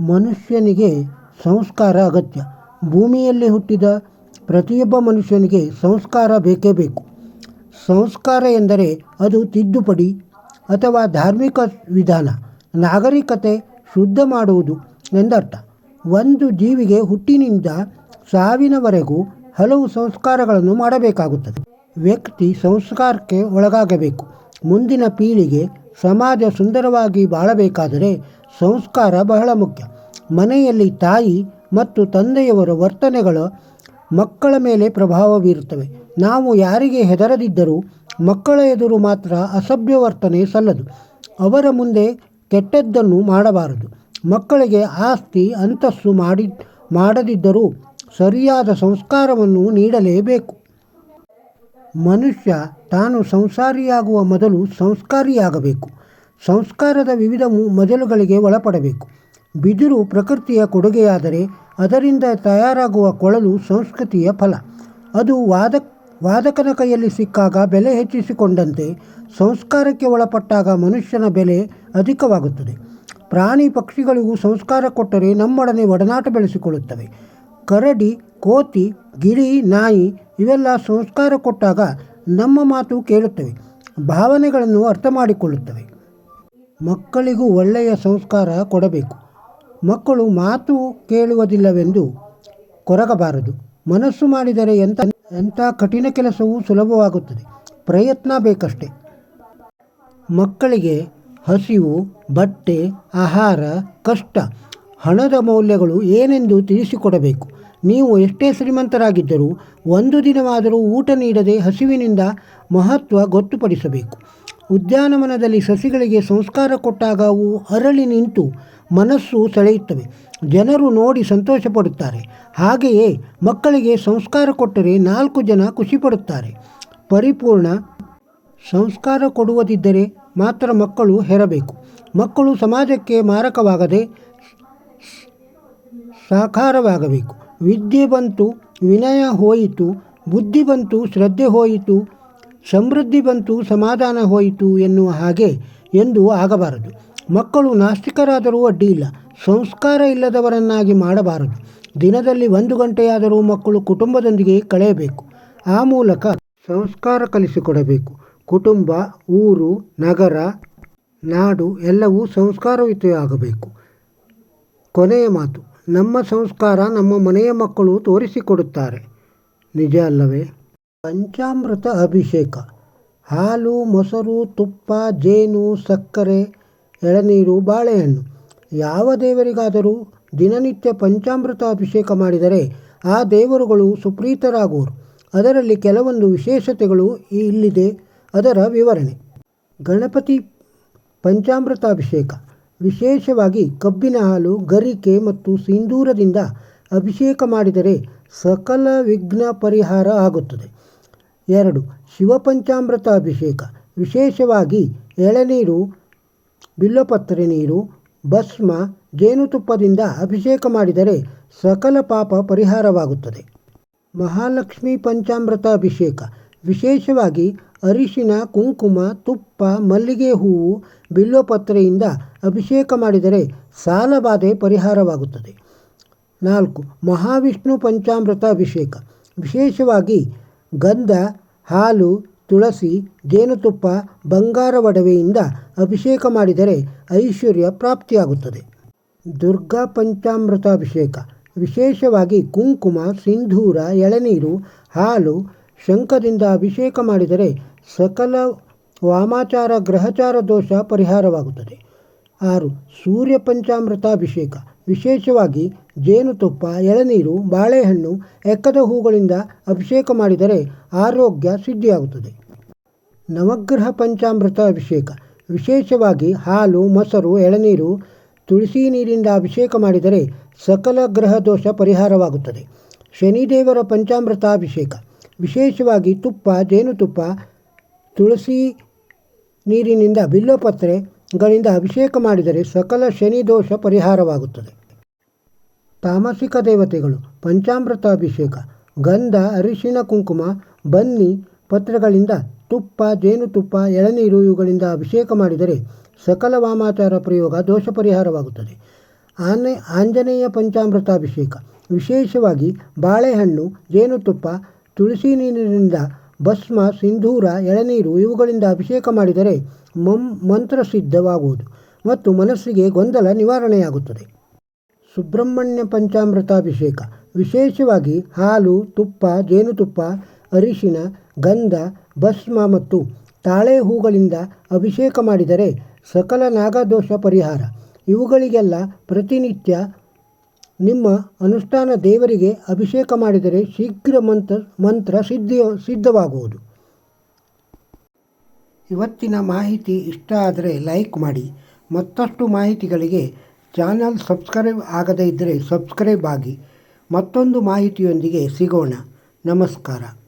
ಮನುಷ್ಯನಿಗೆ ಸಂಸ್ಕಾರ ಅಗತ್ಯ. ಭೂಮಿಯಲ್ಲಿ ಹುಟ್ಟಿದ ಪ್ರತಿಯೊಬ್ಬ ಮನುಷ್ಯನಿಗೆ ಸಂಸ್ಕಾರ ಬೇಕೇ ಬೇಕು. ಸಂಸ್ಕಾರ ಎಂದರೆ ಅದು ತಿದ್ದುಪಡಿ ಅಥವಾ ಧಾರ್ಮಿಕ ವಿಧಾನ. ನಾಗರಿಕತೆ ಶುದ್ಧ ಮಾಡುವುದು ಎಂದರ್ಥ. ಒಂದು ಜೀವಿಗೆ ಹುಟ್ಟಿನಿಂದ ಸಾವಿನವರೆಗೂ ಹಲವು ಸಂಸ್ಕಾರಗಳನ್ನು ಮಾಡಬೇಕಾಗುತ್ತದೆ. ವ್ಯಕ್ತಿ ಸಂಸ್ಕಾರಕ್ಕೆ ಒಳಗಾಗಬೇಕು. ಮುಂದಿನ ಪೀಳಿಗೆ ಸಮಾಜ ಸುಂದರವಾಗಿ ಬಾಳಬೇಕಾದರೆ ಸಂಸ್ಕಾರ ಬಹಳ ಮುಖ್ಯ. ಮನೆಯಲ್ಲಿ ತಾಯಿ ಮತ್ತು ತಂದೆಯವರ ವರ್ತನೆಗಳು ಮಕ್ಕಳ ಮೇಲೆ ಪ್ರಭಾವ ಬೀರುತ್ತವೆ. ನಾವು ಯಾರಿಗೆ ಹೆದರದಿದ್ದರೂ ಮಕ್ಕಳ ಎದುರು ಮಾತ್ರ ಅಸಭ್ಯ ವರ್ತನೆ ಸಲ್ಲದು. ಅವರ ಮುಂದೆ ಕೆಟ್ಟದ್ದನ್ನು ಮಾಡಬಾರದು. ಮಕ್ಕಳಿಗೆ ಆಸ್ತಿ ಅಂತಸ್ಸು ಮಾಡಿ, ಮಾಡದಿದ್ದರೂ ಸರಿಯಾದ ಸಂಸ್ಕಾರವನ್ನು ನೀಡಲೇಬೇಕು. ಮನುಷ್ಯ ತಾನು ಸಂಸಾರಿಯಾಗುವ ಮೊದಲು ಸಂಸ್ಕಾರಿಯಾಗಬೇಕು. ಸಂಸ್ಕಾರದ ವಿವಿಧ ಮು- ಮಜಲುಗಳಿಗೆ ಒಳಪಡಬೇಕು. ಬಿದಿರು ಪ್ರಕೃತಿಯ ಕೊಡುಗೆಯಾದರೆ ಅದರಿಂದ ತಯಾರಾಗುವ ಕೊಳಲು ಸಂಸ್ಕೃತಿಯ ಫಲ. ಅದು ವಾದ, ವಾದಕನ ಕೈಯಲ್ಲಿ ಸಿಕ್ಕಾಗ ಬೆಲೆ ಹೆಚ್ಚಿಸಿಕೊಂಡಂತೆ ಸಂಸ್ಕಾರಕ್ಕೆ ಒಳಪಟ್ಟಾಗ ಮನುಷ್ಯನ ಬೆಲೆ ಅಧಿಕವಾಗುತ್ತದೆ. ಪ್ರಾಣಿ ಪಕ್ಷಿಗಳಿಗೂ ಸಂಸ್ಕಾರ ಕೊಟ್ಟರೆ ನಮ್ಮೊಡನೆ ಒಡನಾಟ ಬೆಳೆಸಿಕೊಳ್ಳುತ್ತವೆ. ಕರಡಿ, ಕೋತಿ, ಗಿಳಿ, ನಾಯಿ ಇವೆಲ್ಲ ಸಂಸ್ಕಾರ ಕೊಟ್ಟಾಗ ನಮ್ಮ ಮಾತು ಕೇಳುತ್ತವೆ, ಭಾವನೆಗಳನ್ನು ಅರ್ಥ ಮಾಡಿಕೊಳ್ಳುತ್ತವೆ ಮಕ್ಕಳಿಗೂ ಒಳ್ಳೆಯ ಸಂಸ್ಕಾರ ಕೊಡಬೇಕು. ಮಕ್ಕಳು ಮಾತು ಕೇಳುವುದಿಲ್ಲವೆಂದು ಕೊರಗಬಾರದು. ಮನಸ್ಸು ಮಾಡಿದರೆ ಎಂಥ ಎಂಥ ಕಠಿಣ ಕೆಲಸವೂ ಸುಲಭವಾಗುತ್ತದೆ. ಪ್ರಯತ್ನ ಬೇಕಷ್ಟೆ. ಮಕ್ಕಳಿಗೆ ಹಸಿವು, ಬಟ್ಟೆ, ಆಹಾರ, ಕಷ್ಟ, ಹಣದ ಮೌಲ್ಯಗಳು ಏನೆಂದು ತಿಳಿಸಿಕೊಡಬೇಕು. ನೀವು ಎಷ್ಟೇ ಶ್ರೀಮಂತರಾಗಿದ್ದರೂ ಒಂದು ದಿನವಾದರೂ ಊಟ ನೀಡದೆ ಹಸಿವಿನಿಂದ ಮಹತ್ವ ಗೊತ್ತುಪಡಿಸಬೇಕು. ಉದ್ಯಾನವನದಲ್ಲಿ ಸಸಿಗಳಿಗೆ ಸಂಸ್ಕಾರ ಕೊಟ್ಟಾಗ ಅವು ಅರಳಿ ನಿಂತು ಮನಸ್ಸು ಸೆಳೆಯುತ್ತವೆ. ಜನರು ನೋಡಿ ಸಂತೋಷಪಡುತ್ತಾರೆ. ಹಾಗೆಯೇ ಮಕ್ಕಳಿಗೆ ಸಂಸ್ಕಾರ ಕೊಟ್ಟರೆ ನಾಲ್ಕು ಜನ ಖುಷಿಪಡುತ್ತಾರೆ. ಪರಿಪೂರ್ಣ ಸಂಸ್ಕಾರ ಕೊಡುವುದಿದ್ದರೆ ಮಾತ್ರ ಮಕ್ಕಳು ಹೆರಬೇಕು. ಮಕ್ಕಳು ಸಮಾಜಕ್ಕೆ ಮಾರಕವಾಗದೆ ಸಾಕಾರವಾಗಬೇಕು. ವಿದ್ಯೆ ಬಂತು, ವಿನಯ ಹೋಯಿತು, ಬುದ್ಧಿ ಬಂತು, ಶ್ರದ್ಧೆ ಹೋಯಿತು, ಸಮೃದ್ಧಿ ಬಂತು, ಸಮಾಧಾನ ಹೋಯಿತು ಎನ್ನುವ ಹಾಗೆ ಎಂದು ಆಗಬಾರದು. ಮಕ್ಕಳು ನಾಸ್ತಿಕರಾದರೂ ಅಡ್ಡಿಯಿಲ್ಲ ಸಂಸ್ಕಾರ ಇಲ್ಲದವರನ್ನಾಗಿ ಮಾಡಬಾರದು. ದಿನದಲ್ಲಿ ಒಂದು ಗಂಟೆಯಾದರೂ ಮಕ್ಕಳು ಕುಟುಂಬದೊಂದಿಗೆ ಕಳೆಯಬೇಕು. ಆ ಮೂಲಕ ಸಂಸ್ಕಾರ ಕಲಿಸಿಕೊಡಬೇಕು. ಕುಟುಂಬ, ಊರು, ನಗರ, ನಾಡು ಎಲ್ಲವೂ ಸಂಸ್ಕಾರಯುತವಾಗಬೇಕು. ಕೊನೆಯ ಮಾತು. ನಮ್ಮ ಸಂಸ್ಕಾರ ನಮ್ಮ ಮನೆಯ ಮಕ್ಕಳು ತೋರಿಸಿಕೊಡುತ್ತಾರೆ. ನಿಜ ಅಲ್ಲವೇ? ಪಂಚಾಮೃತ ಅಭಿಷೇಕ. ಹಾಲು, ಮೊಸರು, ತುಪ್ಪ, ಜೇನು, ಸಕ್ಕರೆ, ಎಳನೀರು, ಬಾಳೆಹಣ್ಣು. ಯಾವ ದೇವರಿಗಾದರೂ ದಿನನಿತ್ಯ ಪಂಚಾಮೃತ ಅಭಿಷೇಕ ಮಾಡಿದರೆ ಆ ದೇವರುಗಳು ಸುಪ್ರೀತರಾಗುವರು. ಅದರಲ್ಲಿ ಕೆಲವೊಂದು ವಿಶೇಷತೆಗಳು ಇಲ್ಲಿದೆ. ಅದರ ವಿವರಣೆ. ಗಣಪತಿ ಪಂಚಾಮೃತಾಭಿಷೇಕ ವಿಶೇಷವಾಗಿ ಕಬ್ಬಿನ ಹಾಲು, ಗರಿಕೆ ಮತ್ತು ಸಿಂಧೂರದಿಂದ ಅಭಿಷೇಕ ಮಾಡಿದರೆ ಸಕಲ ವಿಘ್ನ ಪರಿಹಾರ ಆಗುತ್ತದೆ. ಎರಡು, ಶಿವಪಂಚಾಮೃತ ಅಭಿಷೇಕ. ವಿಶೇಷವಾಗಿ ಎಳನೀರು, ಬಿಲ್ಲಪತ್ರೆ ನೀರು, ಭಸ್ಮ, ಜೇನುತುಪ್ಪದಿಂದ ಅಭಿಷೇಕ ಮಾಡಿದರೆ ಸಕಲ ಪಾಪ ಪರಿಹಾರವಾಗುತ್ತದೆ. ಮಹಾಲಕ್ಷ್ಮಿ ಪಂಚಾಮೃತ ಅಭಿಷೇಕ. ವಿಶೇಷವಾಗಿ ಅರಿಶಿನ, ಕುಂಕುಮ, ತುಪ್ಪ, ಮಲ್ಲಿಗೆ ಹೂವು ಬಿಲ್ವಪತ್ರೆಯಿಂದ ಅಭಿಷೇಕ ಮಾಡಿದರೆ ಸಾಲಬಾಧೆ ಪರಿಹಾರವಾಗುತ್ತದೆ. ನಾಲ್ಕು, ಮಹಾವಿಷ್ಣು ಪಂಚಾಮೃತ ಅಭಿಷೇಕ. ವಿಶೇಷವಾಗಿ ಗಂಧ, ಹಾಲು, ತುಳಸಿ, ಜೇನುತುಪ್ಪ, ಬಂಗಾರ ಒಡವೆಯಿಂದ ಅಭಿಷೇಕ ಮಾಡಿದರೆ ಐಶ್ವರ್ಯ ಪ್ರಾಪ್ತಿಯಾಗುತ್ತದೆ. ದುರ್ಗಾ ಪಂಚಾಮೃತ ಅಭಿಷೇಕ. ವಿಶೇಷವಾಗಿ ಕುಂಕುಮ, ಸಿಂಧೂರ, ಎಳನೀರು, ಹಾಲು, ಶಂಖದಿಂದ ಅಭಿಷೇಕ ಮಾಡಿದರೆ ಸಕಲ ವಾಮಾಚಾರ, ಗ್ರಹಚಾರ ದೋಷ ಪರಿಹಾರವಾಗುತ್ತದೆ. ಆರು, ಸೂರ್ಯ ಪಂಚಾಮೃತಾಭಿಷೇಕ. ವಿಶೇಷವಾಗಿ ಜೇನುತುಪ್ಪ ಎಳನೀರು, ಬಾಳೆಹಣ್ಣು, ಎಕ್ಕದ ಹೂಗಳಿಂದ ಅಭಿಷೇಕ ಮಾಡಿದರೆ ಆರೋಗ್ಯ ಸಿದ್ಧಿಯಾಗುತ್ತದೆ. ನವಗ್ರಹ ಪಂಚಾಮೃತ ಅಭಿಷೇಕ ವಿಶೇಷವಾಗಿ ಹಾಲು, ಮೊಸರು, ಎಳನೀರು, ತುಳಸಿ ನೀರಿಂದ ಅಭಿಷೇಕ ಮಾಡಿದರೆ ಸಕಲ ಗ್ರಹ ದೋಷ ಪರಿಹಾರವಾಗುತ್ತದೆ. ಶನಿದೇವರ ಪಂಚಾಮೃತಾಭಿಷೇಕ. ವಿಶೇಷವಾಗಿ ತುಪ್ಪ ಜೇನುತುಪ್ಪ ತುಳಸಿ ನೀರಿನಿಂದ ಬಿಲ್ಲೋಪತ್ರೆಗಳಿಂದ ಅಭಿಷೇಕ ಮಾಡಿದರೆ ಸಕಲ ಶನಿ ದೋಷ ಪರಿಹಾರವಾಗುತ್ತದೆ. ತಾಮಸಿಕ ದೇವತೆಗಳು, ಪಂಚಾಮೃತ ಅಭಿಷೇಕ, ಗಂಧ, ಅರಿಶಿನ, ಕುಂಕುಮ, ಬನ್ನಿ ಪತ್ರೆಗಳಿಂದ ತುಪ್ಪ, ಜೇನುತುಪ್ಪ, ಎಳನೀರು ಇವುಗಳಿಂದ ಅಭಿಷೇಕ ಮಾಡಿದರೆ ಸಕಲ ವಾಮಾಚಾರ ಪ್ರಯೋಗ ದೋಷ ಪರಿಹಾರವಾಗುತ್ತದೆ. ಆನೆ, ಆಂಜನೇಯ ಪಂಚಾಮೃತಾಭಿಷೇಕ ವಿಶೇಷವಾಗಿ ಬಾಳೆಹಣ್ಣು, ಜೇನುತುಪ್ಪ, ತುಳಸಿ ನೀರಿನಿಂದ ಭಸ್ಮ, ಸಿಂಧೂರ, ಎಳನೀರು ಇವುಗಳಿಂದ ಅಭಿಷೇಕ ಮಾಡಿದರೆ ಮಂ ಸಿದ್ಧವಾಗುವುದು ಮತ್ತು ಮನಸ್ಸಿಗೆ ಗೊಂದಲ ನಿವಾರಣೆಯಾಗುತ್ತದೆ. ಸುಬ್ರಹ್ಮಣ್ಯ ಪಂಚಾಮೃತಾಭಿಷೇಕ. ವಿಶೇಷವಾಗಿ ಹಾಲು, ತುಪ್ಪ, ಜೇನುತುಪ್ಪ, ಅರಿಶಿನ, ಗಂಧ, ಭಸ್ಮ ಮತ್ತು ತಾಳೆ ಹೂಗಳಿಂದ ಅಭಿಷೇಕ ಮಾಡಿದರೆ ಸಕಲ ನಾಗದೋಷ ಪರಿಹಾರ. ಇವುಗಳಿಗೆಲ್ಲ ಪ್ರತಿನಿತ್ಯ ನಿಮ್ಮ ಅನುಷ್ಠಾನ ದೇವರಿಗೆ ಅಭಿಷೇಕ ಮಾಡಿದರೆ ಶೀಘ್ರ ಮಂತ್ರ ಮಂತ್ರ ಸಿದ್ಧಿ ಸಿದ್ಧವಾಗುವುದು. ಇವತ್ತಿನ ಮಾಹಿತಿ ಇಷ್ಟ ಆದರೆ ಲೈಕ್ ಮಾಡಿ. ಮತ್ತಷ್ಟು ಮಾಹಿತಿಗಳಿಗೆ ಚಾನಲ್ ಸಬ್ಸ್ಕ್ರೈಬ್ ಆಗದೇ ಇದ್ದರೆ ಸಬ್ಸ್ಕ್ರೈಬ್ ಆಗಿ. ಮತ್ತೊಂದು ಮಾಹಿತಿಯೊಂದಿಗೆ ಸಿಗೋಣ. ನಮಸ್ಕಾರ.